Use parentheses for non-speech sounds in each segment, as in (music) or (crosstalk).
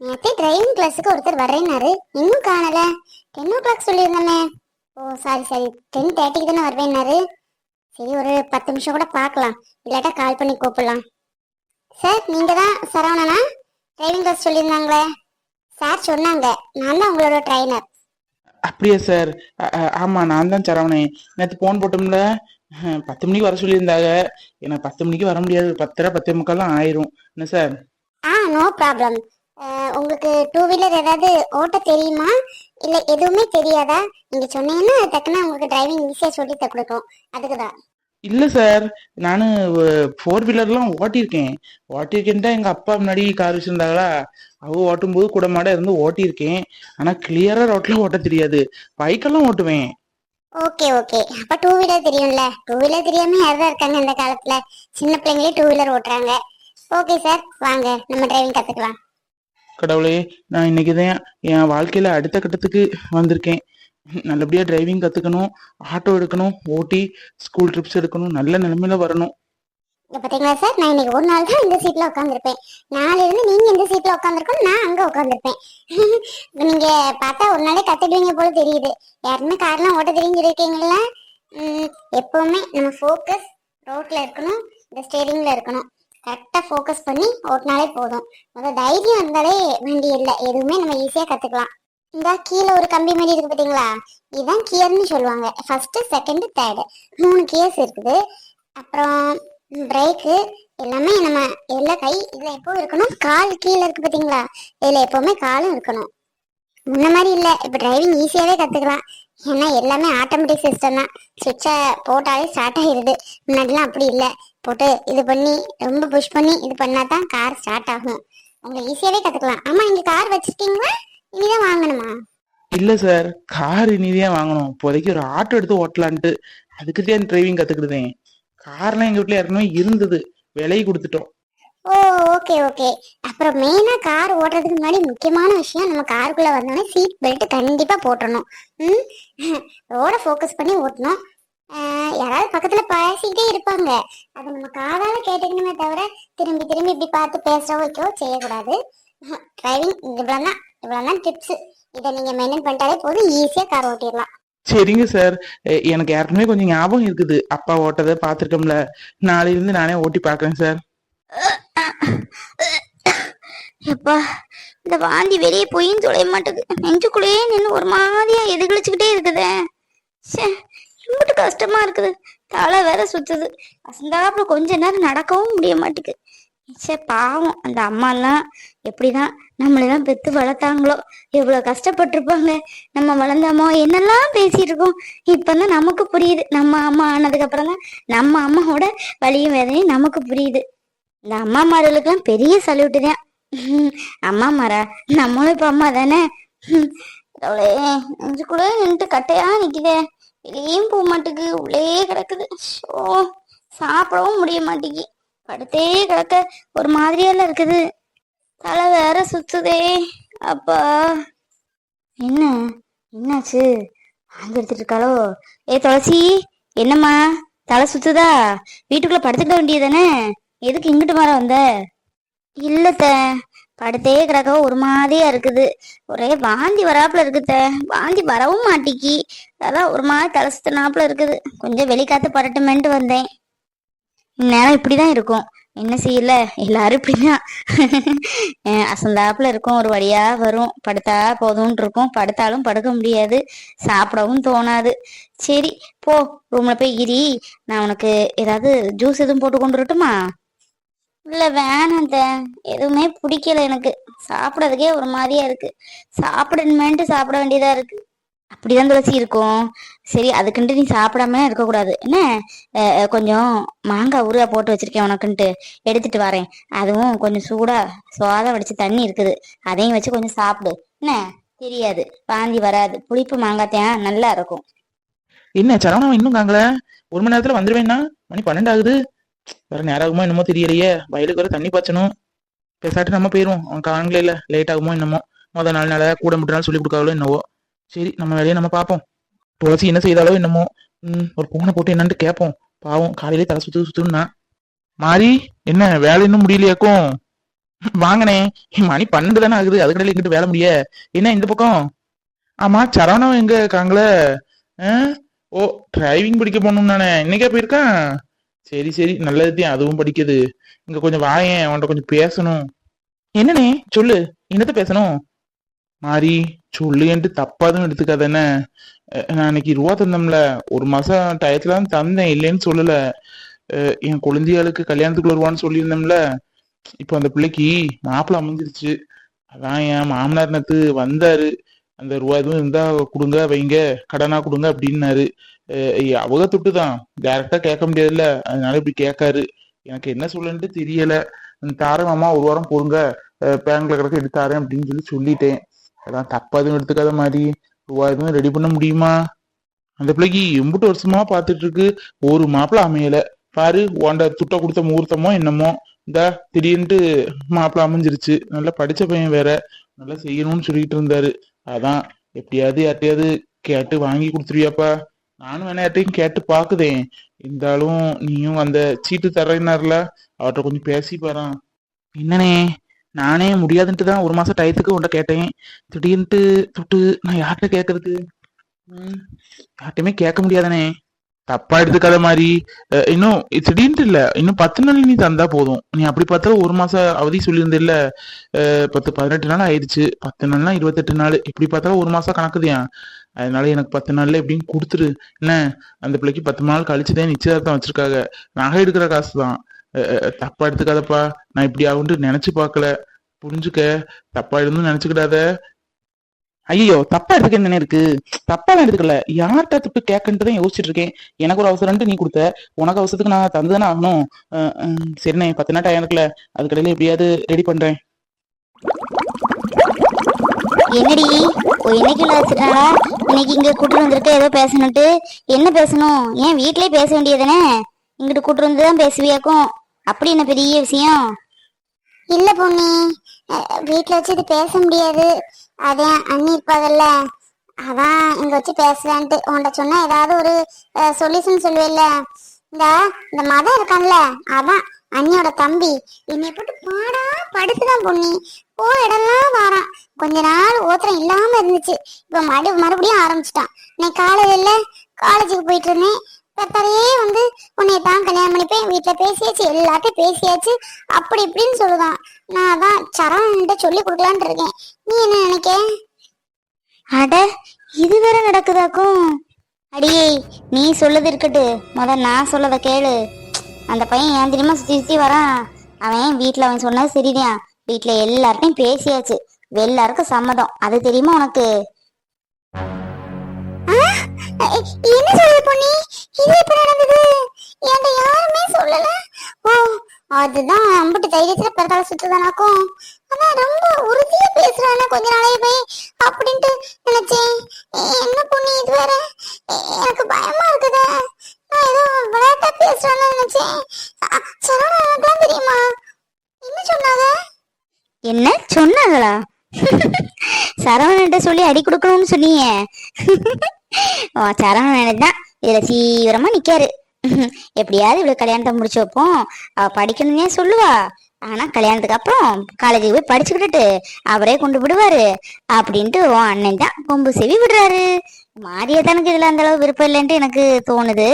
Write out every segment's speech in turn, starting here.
நேற்று டிரைவிங் கிளாஸுக்கு ஒருத்தர் வரேன்னாரு இன்னும் காணல. டென் ஓ கிளாக் சொல்லியிருந்தானே ஓ சாரி சாரி டென் தேர்ட்டிக்கு தானே வருவேன்னாரு. சரி ஒரு பத்து நிமிஷம் கூட பார்க்கலாம். இல்லாட்டா கால் பண்ணி கூப்பிடலாம். சார் நீங்க தான் சரவணனா? டிரைவிங் கிளாஸ் சொல்லியிருந்தாங்களே. சார் சொன்னாங்க. நான் தான் உங்களோட ட்ரைனர் அப்படியா சார் அ- அ- ஆமா நான் தான் சரவணன் நேற்று போன் போட்டோம்ல. பத்து மணிக்கு வர சொல்லியிருந்தாங்க. எனக்கு பத்து மணிக்கு வர முடியாது. பத்தரை பத்தே முக்கால்லாம் ஆயிரும். என்ன சார் ஆ நோ ப்ராப்ளம் உங்களுக்கு டூ வீலர் ஏதாவது ஓட்ட தெரியுமா? இல்லை எதுவுமே தெரியாதா? நீங்கள் சொன்னீங்கன்னா டக்குன்னு உங்களுக்கு டிரைவிங் ஈஸியாக சொல்லி கொடுக்கும். அதுக்கு தான் இல்ல சார் நானு ஃபோர் வீலர்லாம் ஓட்டியிருக்கேன். ஓட்டியிருக்கேன்ட்டா எங்க அப்பா முன்னாடி கார் வச்சிருந்தாங்களா? அவ ஓட்டும் போது கூட மாட இருந்து ஓட்டியிருக்கேன். ஆனா கிளியரா ரோட்ல ஓட்ட தெரியாது. பைக்கெல்லாம் ஓட்டுவேன். Okay okay. அப்ப டூ வீலர் தெரியும்ல? டூ வீலர் தெரியாம யார்தான் இருக்காங்க இந்த காலத்துல? சின்ன பிள்ளைங்களே டூ வீலர் ஓட்டுறாங்க. ஓகே சார் வாங்க. நம்ம டிரைவிங் கத்துக்கலாம். கடவுளே நான் இன்னைக்கு தான் என் வாழ்க்கையில அடுத்த கட்டத்துக்கு வந்திருக்கேன். நல்லபடியா டிரைவிங் கத்துக்கணும் ஆட்டோ எடுக்கணும் ஓட்டி ஸ்கூல் ட்ரிப்ஸ் எடுக்கணும் நல்ல நிலைமையில வரணும். இங்க பாத்தீங்களா சார் நான் இன்னைக்கு ஒரு நாள் தான் இந்த சீட்ல உட்காந்துருப்பேன் நாளைல இருந்து நீங்க இந்த சீட்ல உட்காந்துருக்கணும் நான் அங்க உட்காந்துருப்பேன் நீங்க பார்த்தா ஒரு நாளே கத்துடுவீங்க போல தெரியுது. யாருமே கார்லாம் ஓட்ட தெரிஞ்சிருக்கீங்களா? எப்பவுமே நம்ம ஃபோக்கஸ் ரோட்ல இருக்கணும் இந்த ஸ்டேரிங்ல இருக்கணும். கரெக்டாக ஃபோக்கஸ் பண்ணி ஓட்டினாலே போதும். முதல் தைரியம் இருந்தாலே வண்டி இல்லை. எதுவுமே நம்ம ஈஸியாக கற்றுக்கலாம் இந்த கீழே ஒரு கம்பி மாதிரி இருக்கு பார்த்தீங்களா இதுதான் கியர்னு சொல்லுவாங்க. ஃபர்ஸ்ட் செகண்ட் தேர்டு மூணு கியர்ஸ் இருக்குது. அப்புறம் பிரேக்கு எல்லாமே நம்ம எல்லா கை இதில் எப்பவும் இருக்கணும். கால் கீழே இருக்கு பார்த்தீங்களா இதில் எப்போவுமே காலும் இருக்கணும். முன்ன மாதிரி இல்லை. இப்போ டிரைவிங் ஈஸியாகவே கற்றுக்கலாம் ஏன்னா எல்லாமே ஆட்டோமேட்டிக் சிஸ்டம் தான். சுவிட்சை போட்டாலே ஸ்டார்ட் ஆகிடுது முன்னாடிலாம் அப்படி இல்லை. போட்டு இது பண்ணி ரொம்ப புஷ் பண்ணி இது பண்ணால் தான் கார் ஸ்டார்ட் ஆகும். உங்களுக்கு ஈஸியாகவே கற்றுக்கலாம் ஆமா இங்கே கார் வச்சுருக்கீங்களா? இனிதான் வாங்கணுமா? இல்லை சார் கார் இனிதான் வாங்கணும். இப்போதைக்கு ஒரு ஆட்டோ எடுத்து ஓட்டலான்ட்டு அதுக்கு தான் டிரைவிங் கற்றுக்கிடுதேன் கார்லாம் எங்க வீட்டில் ஏற்கனவே இருந்தது. விலை கொடுத்துட்டோம். ஓ ஓகே ஓகே அப்புறம் மெயினா கார் ஓட்டுறதுக்கு முன்னாடி முக்கியமான விஷயம் நம்ம காருக்குள்ள வந்தோடனே சீட் பெல்ட் கண்டிப்பா போட்டுறணும். ம்? ரோட ஃபோக்கஸ் பண்ணி ஓட்டணும். யாராவது பக்கத்துல பேசிக்கிட்டே இருப்பாங்க. அதை நம்ம காதால கேட்டுக்கணுமே தவிர திரும்பி திரும்பி இப்படி பார்த்து பேச வைக்கவோ செய்யக்கூடாது. டிரைவிங் இவ்வளவுதான். இவ்வளவுதான் டிப்ஸ் இதை நீங்க மெயின்டைன் பண்ணிட்டாலே போதும். ஈஸியா கார் ஓட்டிடலாம். சரிங்க சார் எனக்கு ஏற்கனவே கொஞ்சம் ஞாபகம் இருக்குது. அப்பா ஓட்டதை பார்த்துருக்கோம்ல. நாளையில இருந்து நானே ஓட்டி பார்க்கறேன் சார் எப்பா இந்த வாந்தி வெளியே போயும் தொலைய மாட்டேங்குது. நெஞ்சுக்குள்ளேயே நின்று ஒரு மாதிரியா எதிர்கழிச்சுக்கிட்டே இருக்குதே. ச்சே ரொம்ப கஷ்டமா இருக்குது. தலை வேற சுத்துது. அசந்தாப்புல கொஞ்ச நேரம் நடக்கவும் முடிய மாட்டேங்குது. சே பாவம். அந்த அம்மாலாம் எப்படிதான் நம்மளெல்லாம் பெத்து வளர்த்தாங்களோ எவ்வளவு கஷ்டப்பட்டிருப்பாங்க. நம்ம வளர்ந்தாமோ என்னெல்லாம் பேசிட்டு இருக்கோம். இப்பதான் நமக்கு புரியுது. நம்ம அம்மா ஆனதுக்கு அப்புறம் தான் நம்ம அம்மாவோட வலியும் வேதனையும் நமக்கு புரியுது. இந்த அம்மாமார்களுக்கெல்லாம் பெரிய சல்யூட்டு தான். அம்மா மாறா நம்மளும் இப்போ அம்மா தானே? அவளே கடவுளே நெஞ்சுக்குள்ள நின்றுட்டு கட்டையா நிக்குதே. வெளியும் போக மாட்டேங்குது உள்ளே கிடக்குது. ஷோ சாப்பிடவும் முடிய மாட்டேங்கி. படுத்தே கிடக்க ஒரு மாதிரியெல்லாம் இருக்குது. தலை வேற சுத்துதே. அப்பா என்ன என்னாச்சு? வாங்கி எடுத்துட்டு இருக்காளோ? ஏ துளசி என்னம்மா? தலை சுத்துதா? வீட்டுக்குள்ள படுத்துக்க வேண்டியதானே எதுக்கு இங்கிட்டு வர வந்த? இல்லத்த படுத்தே கிடக்க ஒரு மாதிரியா இருக்குது. ஒரே வாந்தி வராப்புல இருக்குத்த. வாந்தி வரவும் மாட்டிக்கி. அதான் ஒரு மாதிரி தலசுத்தனாப்புல இருக்குது. கொஞ்சம் வெளிக்காத்து படட்டுமேன்ட்டு வந்தேன். இந்நேரம் இப்படிதான் இருக்கும். என்ன செய்யல? எல்லாரும் இப்படிதான். (laughs) அசந்தாப்புல இருக்கும். ஒரு வழியா வரும். படுத்தா போதும்னு இருக்கும் படுத்தாலும் படுக்க முடியாது. சாப்பிடவும் தோணாது. சரி போ. ரூம்ல போய் இரி. நான் உனக்கு ஏதாவது ஜூஸ் எதுவும் போட்டு கொண்டு வரட்டுமா? இல்ல வேணாம் எதுவுமே பிடிக்கல எனக்கு. சாப்பிடறதுக்கே ஒரு மாதிரியா இருக்கு. சாப்பிடணுமேன்ட்டு சாப்பிட வேண்டியதா இருக்கு. அப்படிதான் துளசி இருக்கும். சரி அதுக்குன்ட்டு நீ சாப்பிடாம இருக்கக்கூடாது. என்ன? கொஞ்சம் மாங்காய் ஊறுகாய் போட்டு வச்சிருக்கேன் உனக்குன்ட்டு. எடுத்துட்டு வரேன். அதுவும் கொஞ்சம் சூடா சோதா வடிச்சு தண்ணி இருக்குது. அதையும் வச்சு கொஞ்சம் சாப்பிடு. என்ன? தெரியாது. வாந்தி வராது. புளிப்பு மாங்காய் நல்லா இருக்கும். என்ன சரவணம் இன்னும் காங்கல ஒரு மணி நேரத்துல வந்துருவேன்னா? மணி பன்னெண்டு ஆகுது. வேற நேரம் ஆகுமா என்னமோ தெரியலையே. வயலுக்கு வர தண்ணி பாய்ச்சணும். பேசாட்டு நம்ம போயிருவோம். அவன் காணங்களே இல்ல. லேட் ஆகுமோ என்னமோ. முதல் நாள் நாள கூட மட்டும் நாள் சொல்லி கொடுக்காங்களோ என்னவோ. சரி நம்ம வேலையை நம்ம பார்ப்போம். துளசி என்ன செய்தாலோ என்னமோ. ம் ஒரு பூனை போட்டு என்னன்ட்டு கேட்போம். பாவம் காலையிலே தலை சுத்து சுத்துன்னா. மாறி என்ன வேலை இன்னும் முடியலையாக்கும் வாங்கனே மணி பன்னெண்டு தானே ஆகுது. அதுக்கடையில இங்கிட்டு வேலை முடிய? என்ன இந்த பக்கம்? ஆமா சரவணம் எங்க இருக்காங்களே? ஆ? ஓ டிரைவிங் பிடிக்க போகணும் நானே இன்னைக்கே போயிருக்கான்? சரி சரி. நல்லதுதான் அதுவும் படிக்குது. இங்க கொஞ்சம் வாயேன் உன்கிட்ட கொஞ்சம் பேசணும். என்னனே சொல்லு. என்னத்த பேசணும்? மாறி சொல்லு என்று தப்பாதும் எடுத்துக்காத நான் இன்னைக்கு ரூபா தந்தோம்ல. ஒரு மாசம் டயத்துல தான் தந்தேன். இல்லைன்னு சொல்லல. அஹ் என் குழந்தைகளுக்கு கல்யாணத்துக்குள்ள வருவான்னு சொல்லியிருந்தோம்ல இப்போ அந்த பிள்ளைக்கு மாப்பிள்ள அமைஞ்சிருச்சு. அதான் என் மாமனார் நேத்து வந்தாரு. அந்த ரூபா எதுவும் இருந்தா கொடுங்க வைங்க கடனா கொடுங்க அப்படின்னாரு. அஹ் அவங்க துட்டு தான் டேரக்டா கேட்க முடியாதுல்ல. அதனால இப்படி கேட்காரு. எனக்கு என்ன சொல்லன்ட்டு தெரியல. தாரேன் மாமா ஒரு வாரம் போடுங்க. பேங்க்ல கிடக்க எடுத்து தாரேன் அப்படின்னு சொல்லி சொல்லிட்டேன். அதான் தப்பா எதுவும் எடுத்துக்காத மாதிரி. ரூபா எதுவும் ரெடி பண்ண முடியுமா? அந்த பிள்ளைக்கு எம்பிட்டு வருஷமா பார்த்துட்டு இருக்கு ஒரு மாப்பிள்ள அமையல. பாரு உன்ட துட்ட கொடுத்த முகூர்த்தமோ என்னமோ. இந்த திடீர்னுட்டு மாப்பிள்ள அமைஞ்சிருச்சு. நல்லா படிச்ச பையன் வேற. நல்லா செய்யணும்னு சொல்லிட்டு இருந்தாரு. அதான் எப்படியாவது யார்ட்டையாவது கேட்டு வாங்கி கொடுத்துருவியாப்பா. நானும் வேணா யார்ட்டையும் கேட்டு பாக்குதேன் இருந்தாலும் நீயும் அந்த சீட்டு தர்றேன்னார்ல அவர்கிட்ட கொஞ்சம் பேசி பாறான் என்னனே நானே முடியாதுன்ட்டு தான் ஒரு மாசம் டயத்துக்கு உன்ட்ட கேட்டேன். திடீர்னுட்டு துட்டு நான் யார்கிட்ட கேட்கறதுக்கு ம், யார்கிட்டயுமே கேட்க முடியாதானே தப்பா எடுத்துக்காத மாதிரி அஹ், இன்னும் திடீர்னு இல்ல. இன்னும் பத்து நாள் நீ தந்தா போதும். நீ அப்படி பார்த்தாலும் ஒரு மாசம் அவதி சொல்லியிருந்தில்ல? பத்து பதினெட்டு நாள் ஆயிடுச்சு. பத்து நாள்னா இருபத்தெட்டு நாள். இப்படி பார்த்தாலும் ஒரு மாசம் கணக்குதியா அதனால எனக்கு பத்து நாள்ல எப்படின்னு கொடுத்துரு. என்ன? அந்த பிள்ளைக்கு பத்து நாள் கழிச்சுதான் நிச்சயதார்த்தம் வச்சிருக்காங்க. நகை எடுக்கிற காசு தான் தப்பா எடுத்துக்காதப்பா. நான் இப்படி ஆகுன்ட்டு நினைச்சு பார்க்கல. புரிஞ்சுக்க. தப்பா இருந்து நினைச்சுக்கிடாத. ஐயோ தப்பா எடுத்துக்க என்ன இருக்கு? தப்பா எடுத்துக்கல. யார்கிட்ட துட்டு கேட்கன்ட்டு தான் யோசிச்சுட்டு இருக்கேன். எனக்கு ஒரு அவசரம்ட்டு நீ கொடுத்த. உனக்கு அவசரத்துக்கு நான் தந்துதானே ஆகணும். சரிண்ணே பத்து நாள் டைம் இருக்குல்ல. அதுக்கடையில எப்படியாவது ரெடி பண்றேன். என்னடி? உள்ள வச்சிருக்காங்களா இன்னைக்கு இங்க கூட்டு வந்திருக்க ஏதோ பேசணுட்டு என்ன பேசணும்? ஏன் வீட்லயே பேச வேண்டியதுதானே? இங்கிட்டு கூட்டு வந்து தான் பேசுவியாக்கும். அப்படி என்ன பெரிய விஷயம்? இல்ல பொண்ணி வீட்ல வச்சு இது பேச முடியாது. அதான் அண்ணி இருப்பாங்கல்ல அதான் இங்க வச்சு பேசலான்ட்டு உன்கிட்ட சொன்னா ஏதாவது ஒரு சொல்யூஷன் சொல்லுவேல்ல. இந்த இந்த மதம் இருக்கான்ல அதான் அண்ணியோட தம்பி. என்னை போட்டு பாடா படுத்துதான் பொண்ணி. போ இடம்லாம் வாரான். கொஞ்ச நாள் ஓத்திரம் இல்லாம இருந்துச்சு. இப்ப மறு மறுபடியும் ஆரம்பிச்சிட்டான். இன்னைக்கு காலையில காலேஜுக்கு போயிட்டு இருந்தேன். பெத்தரையே வந்து உன்னை தான் கல்யாணம் பண்ணிப்பேன் வீட்டுல பேசியாச்சு எல்லாத்தையும் பேசியாச்சு அப்படி இப்படின்னு சொல்லுதான். நான் அதான் சரவணன்ட்ட சொல்லி கொடுக்கலான்ட்டு இருக்கேன். நீ என்ன நினைக்க? அட இது வேற நடக்குதாக்கும்? அடியே நீ சொல்லது இருக்கட்டு. முத நான் சொல்லத கேளு. அந்த பையன் ஏன் தெரியுமா சுத்தி சுத்தி வரான்? அவன் வீட்ல அவன் சொன்னது சரிதான். வீட்ல எல்லார்ட்டையும் பேசியாச்சு. எல்லாருக்கும் சம்மதம். அது தெரியுமா உனக்கு? என்ன சொல்லுது பொண்ணி இது எப்ப நடந்தது? என்கிட்ட யாருமே சொல்லல. ஓ அதுதான் அம்பிட்டு தைரியத்துல பிறத்தால சுத்துதானாக்கும் அதான் ரொம்ப உறுதியா பேசுறானே கொஞ்ச நாளையே போய். அப்படின்ட்டு நினைச்சேன். என்ன பொண்ணு இது வேற? எனக்கு பயமா இருக்குதே. நான் ஏதோ விளையாட்டா பேசுறான்னு நினைச்சேன். சரவணன் தெரியுமா? என்ன சொன்னாங்க? என்ன? சொன்னாங்களா? சரவணன்ட்ட சொல்லி அடி கொடுக்கணும்னு சொன்னீங்க. ஓ, சரவணன் தான். இதுல தீவிரமா நிக்காரு. எப்படியாவது இவ்வளவு கல்யாணத்தை முடிச்சு வைப்போம். அவ படிக்கணும்னே சொல்லுவா. ஆனா கல்யாணத்துக்கு அப்புறம் காலேஜுக்கு போய் படிச்சுக்கிட்டு அவரே கொண்டு விடுவாரு அப்படின்ட்டு உன் அண்ணன் தான் கொம்பு செவி விடுறாரு. மாரியத்தானுக்கு இதுல அந்த அளவு விருப்பம் இல்லைன்ட்டு எனக்கு தோணுது.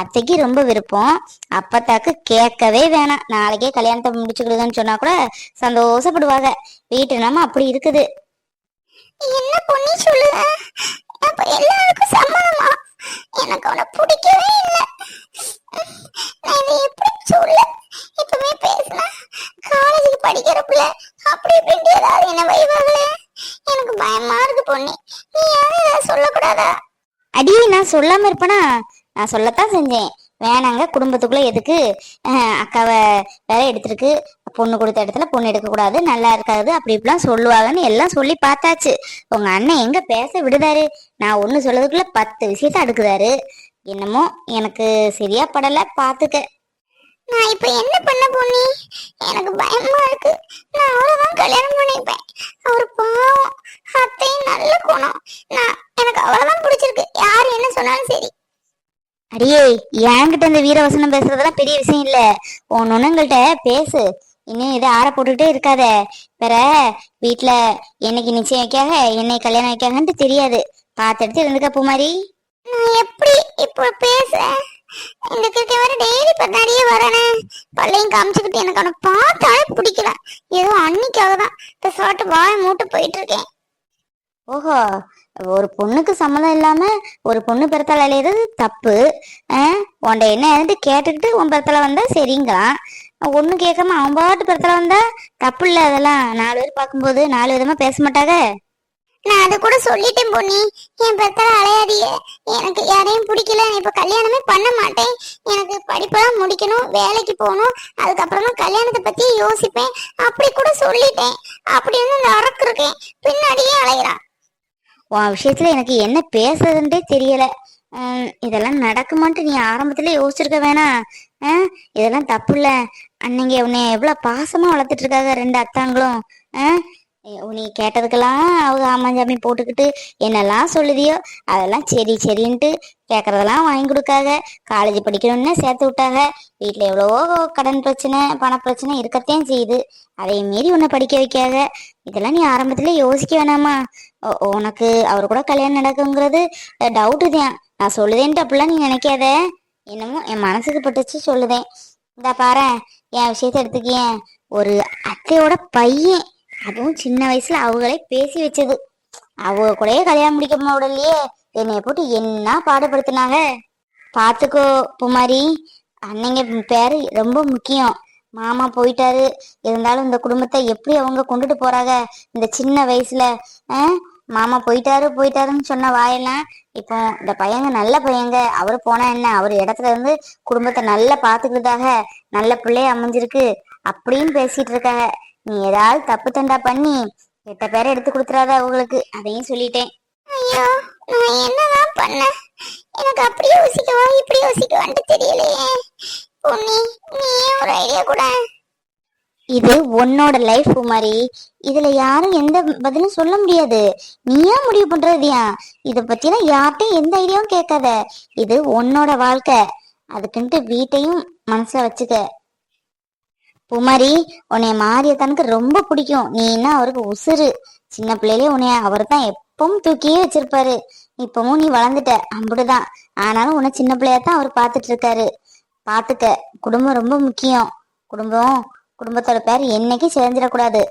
அத்தைக்கு ரொம்ப விருப்பம். அப்பத்தாக்கு கேட்கவே வேணாம். நாளைக்கே கல்யாணத்தை முடிச்சுக்கிடுதுன்னு சொன்னா கூட சந்தோஷப்படுவாங்க. வீட்டு நம்ம அப்படி இருக்குது. என்ன பொண்ணு சொல்லு எல்லாருக்கும் சம்மதமா? எனக்கு அவனை பிடிக்கவே இல்ல. நான் இதை எப்படி சொல்ல? இப்பவே பேசினா காலேஜுக்கு படிக்கிற பிள்ளை அப்படி இப்படி ஏதாவது என்ன வைவாங்களே எனக்கு பயமா இருக்கு பொண்ணு. நீ யாரும் ஏதாவது சொல்லக்கூடாதா? அடியே நான் சொல்லாம இருப்பனா? நான் சொல்லத்தான் செஞ்சேன். வேணாங்க குடும்பத்துக்குள்ள எதுக்கு அஹ், அக்காவை வேற எடுத்திருக்கு? பொண்ணு கொடுத்த இடத்துல பொண்ணு எடுக்க கூடாது நல்லா இருக்காது அப்படி இப்படிலாம் சொல்லுவாங்கன்னு எல்லாம் சொல்லி பார்த்தாச்சு. உங்க அண்ணன் எங்க பேச விடுதாரு? நான் ஒண்ணு சொல்லதுக்குள்ள பத்து விஷயத்த அடுக்குதாரு. என்னமோ எனக்கு சரியா படல பாத்துக்க. நான் இப்ப என்ன பண்ண பொண்ணி எனக்கு பயமா இருக்கு. நான் அவரைதான் கல்யாணம் பண்ணிப்பேன். அவர் பாவம். அத்தையும் நல்ல குணம். நான் எனக்கு அவளைதான் பிடிச்சிருக்கு. யார் என்ன சொன்னாலும் சரி. அடியே என்கிட்ட இந்த வீரவசனம் பேசுறதெல்லாம் பெரிய விஷயம் இல்ல. உன் நுணங்கள்கிட்ட பேசு. இன்னும் எதுவும் ஆற போட்டுக்கிட்டே இருக்காத. வேற வீட்ல என்னைக்கு நிச்சயம் வைக்காக என்னை கல்யாணம் வைக்காகன்ட்டு தெரியாது. பார்த்து எடுத்து இருந்துக்க பூமாரி நான் எப்படி இப்போ பேசுறேன் இந்த கிட்ட வர டெய்லி பின்னாடியே வரனே. பள்ளையும் காமிச்சுக்கிட்டு எனக்கு அவனை பார்த்தாலே பிடிக்கல. ஏதோ அன்னைக்காக தான் பெசாட்டு வாய் மூட்டு போயிட்டு இருக்கேன் ஓஹோ ஒரு பொண்ணுக்கு சம்மதம் இல்லாம ஒரு பொண்ணு பிறத்தால அலையிறது தப்பு? உன்ட என்ன கேட்டுக்கிட்டு உன் பிறத்தால வந்தா சரிங்களாம் ஒண்ணு கேட்காம அவன் பாட்டு பிறத்தால வந்தா தப்பு இல்ல அதெல்லாம். நாலு பேர் பார்க்கும்போது நாலு விதமா பேச மாட்டாங்க. நான் அது கூட சொல்லிட்டேன் பொண்ணி என் பெத்தல அலையாதிய எனக்கு யாரையும் பிடிக்கல. நான் இப்ப கல்யாணமே பண்ண மாட்டேன். எனக்கு படிப்பெல்லாம் முடிக்கணும் வேலைக்கு போகணும். அதுக்கப்புறமா கல்யாணத்தை பத்தி யோசிப்பேன். அப்படி கூட சொல்லிட்டேன். அப்படி வந்து இருக்கேன் பின்னாடியே அலைகிறான் உன் விஷயத்துல எனக்கு என்ன பேசுறதுன்றே தெரியல. இதெல்லாம் நடக்குமான்ட்டு நீ ஆரம்பத்துல யோசிச்சிருக்க வேணாம். இதெல்லாம் தப்பு இல்ல அன்னைங்க உன்னை எவ்வளவு பாசமா வளர்த்துட்டு இருக்காங்க ரெண்டு அத்தாங்களும் ஆ, நீ கேட்டதுக்கெல்லாம் அவங்க ஆமாஞ்சாமி போட்டுக்கிட்டு என்னெல்லாம் சொல்லுதியோ அதெல்லாம் சரி சரின்ட்டு கேட்கறதெல்லாம் வாங்கி கொடுக்காக. காலேஜ் படிக்கணும்னு சேர்த்து விட்டாங்க வீட்டில் எவ்வளவோ கடன் பிரச்சனை பண பிரச்சனை இருக்கத்தான் செய்யுது. அதை மீறி உன்னை படிக்க வைக்காக. இதெல்லாம் நீ ஆரம்பத்துல யோசிக்க வேணாமா? உனக்கு அவர் கூட கல்யாணம் நடக்குங்கிறது டவுட்டு தான். நான் சொல்லுதேன்ட்டு அப்படிலாம் நீ நினைக்காத. என்னமோ என் மனசுக்கு பட்டுச்சு சொல்லுதேன் இந்த பாரு என் விஷயத்த எடுத்துக்கேன் ஒரு அத்தையோட பையன். அதுவும் சின்ன வயசுல அவங்களே பேசி வச்சது. அவங்க கூடயே கல்யாணம் முடிக்க விடலையே என்னைய போட்டு என்ன பாடுபடுத்தினாங்க? பார்த்துக்கோ புமாரி. அன்னைங்க பேரு ரொம்ப முக்கியம். மாமா போயிட்டாரு. இருந்தாலும் இந்த குடும்பத்தை எப்படி அவங்க கொண்டுட்டு போறாங்க? இந்த சின்ன வயசுல ஆ? மாமா போயிட்டாரு போயிட்டாருன்னு சொன்ன வாயெல்லாம் இப்போ இந்த பையங்க நல்ல பையங்க. அவரு போனா என்ன? அவர் இடத்துல இருந்து குடும்பத்தை நல்லா பாத்துக்கிறதாக நல்ல பிள்ளைய அமைஞ்சிருக்கு. அப்படின்னு பேசிட்டு இருக்காங்க. நீ ஏதாவது தப்பு தண்டா பண்ணி எட்ட பேரை எடுத்து கொடுத்துறாத அவங்களுக்கு. அதையும் சொல்லிட்டேன். ஐயோ நான் என்னதான் பண்ண எனக்கு அப்படி யோசிக்கவா இப்படி யோசிக்கவான்ட்டு தெரியலையே. பொன்னி நீ ஒரு ஐடியா கூட. இது உன்னோட லைஃப் குமாரி இதுல யாரும் எந்த பதிலும் சொல்ல முடியாது. நீயா முடிவு பண்றதுயா இத பத்தினா யார்கிட்டயும் எந்த ஐடியாவும் கேட்காத. இது உன்னோட வாழ்க்கை. அதுக்குன்ட்டு வீட்டையும் மனசுல வச்சுக்க. குமாரி உன்னைய மாரியத்தனுக்கு ரொம்ப பிடிக்கும். நீ என்ன அவருக்கு உசுரு சின்ன பிள்ளையிலே உன்னைய அவர் தான் எப்பவும் தூக்கியே வச்சிருப்பாரு. இப்பவும் நீ வளர்ந்துட்ட. அம்புடுதான். ஆனாலும் உன்னை சின்ன பிள்ளையா தான் அவர் பார்த்துட்டு இருக்காரு. பாத்துக்க. குடும்பம் ரொம்ப முக்கியம். குடும்பம் குடும்பத்தோட பேர் என்னைக்கும் சேர்ந்துடக்கூடாது.